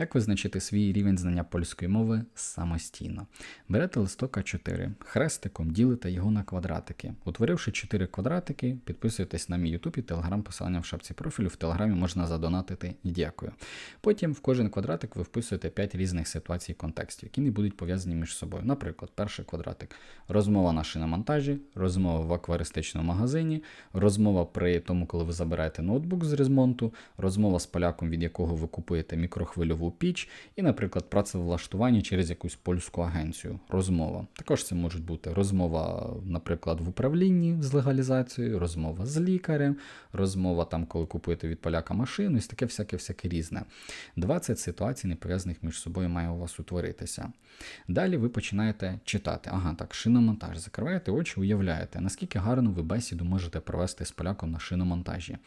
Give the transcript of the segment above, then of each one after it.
Як визначити свій рівень знання польської мови самостійно? Берете листок А4, хрестиком ділите його на квадратики. Утворивши 4 квадратики, підписуєтесь на мій YouTube і Telegram, посилання в шапці профілю. В Телеграмі можна задонатити і дякую. Потім в кожен квадратик ви вписуєте 5 різних ситуацій контекстів, які не будуть пов'язані між собою. Наприклад, перший квадратик розмова на шиномонтажі, розмова в акваристичному магазині, розмова при тому, коли ви забираєте ноутбук з ремонту, розмова з поляком, від якого ви купуєте мікрохвильову піч, і, наприклад, працевлаштування через якусь польську агенцію. Розмова. Також це можуть бути розмова, наприклад, в управлінні з легалізацією, розмова з лікарем, розмова там, коли купуєте від поляка машину, і таке всяке всяке різне. 20 ситуацій, не пов'язаних між собою, має у вас утворитися. Далі ви починаєте читати. Ага, так, шиномонтаж. Закриваєте очі, уявляєте, наскільки гарно ви бесіду можете провести з поляком на шиномонтажі.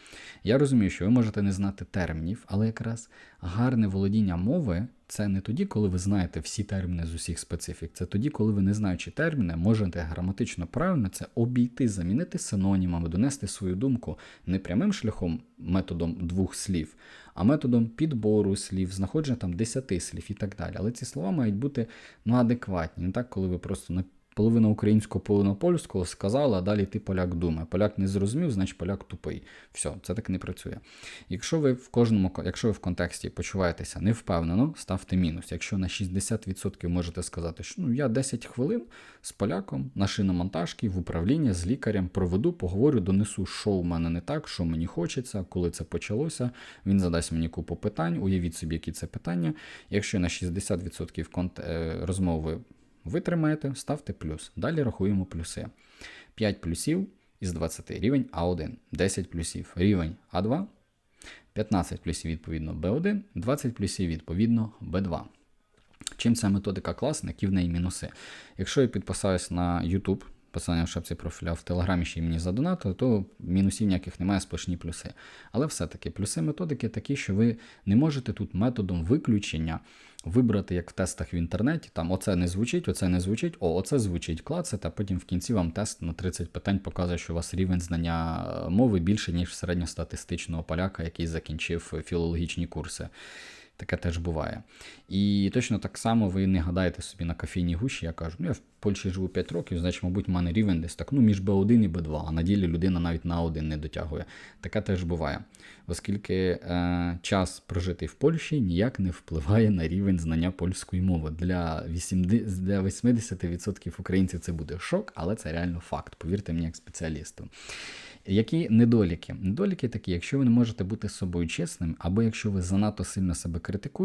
Я розумію, що ви можете не знати термінів, але якраз гарне володіння мови це не тоді, коли ви знаєте всі терміни з усіх специфік. Це тоді, коли ви, не знаючи терміни, можете граматично правильно це обійти, замінити синонімами, донести свою думку не прямим шляхом методом двох слів, а методом підбору слів, знаходження там десяти слів і так далі. Але ці слова мають бути ну, адекватні, не так, коли ви просто половина українського, половина польського сказала, а далі ти поляк думає. Поляк не зрозумів, значить поляк тупий. Все, це так не працює. Якщо ви в кожному, якщо ви в контексті почуваєтеся невпевнено, ставте мінус. Якщо на 60% можете сказати, що ну я 10 хвилин з поляком на шиномонтажки в управління з лікарем проведу, поговорю, донесу, що у мене не так, що мені хочеться, коли це почалося. Він задасть мені купу питань. Уявіть собі, які це питання. Якщо на 60% конт... е, розмови витримаєте, ставте плюс. Далі рахуємо плюси. 5 плюсів із 20 рівень А1, 10 плюсів рівень А2, 15 плюсів відповідно Б1, 20 плюсів відповідно Б2. Чим ця методика класна, які в неї мінуси? Якщо я підписаюсь на YouTube, посилання в шапці профіля в Телеграмі ще й мені задонатили, то мінусів ніяких немає, сплошні плюси. Але все-таки плюси методики такі, що ви не можете тут методом виключення вибрати, як в тестах в інтернеті, там оце не звучить, оце не звучить, о, оце звучить, клацати, а потім в кінці вам тест на 30 питань показує, що у вас рівень знання е, мови більше, ніж середньостатистичного поляка, який закінчив філологічні курси. Таке теж буває. І точно так само ви не гадаєте собі на кофейній гущі, я кажу, ну я в Польщі живу 5 років, значить, мабуть, в мене рівень десь так, ну, між B1 і B2, а на ділі людина навіть на 1 не дотягує. Таке теж буває. Оскільки е, час прожитий в Польщі ніяк не впливає на рівень знання польської мови. Для 80%, для 80% українців це буде шок, але це реально факт, повірте мені, як спеціалісту. Які недоліки? Недоліки такі, якщо ви не можете бути з собою чесним, або якщо ви занадто сильно себе критикуєте.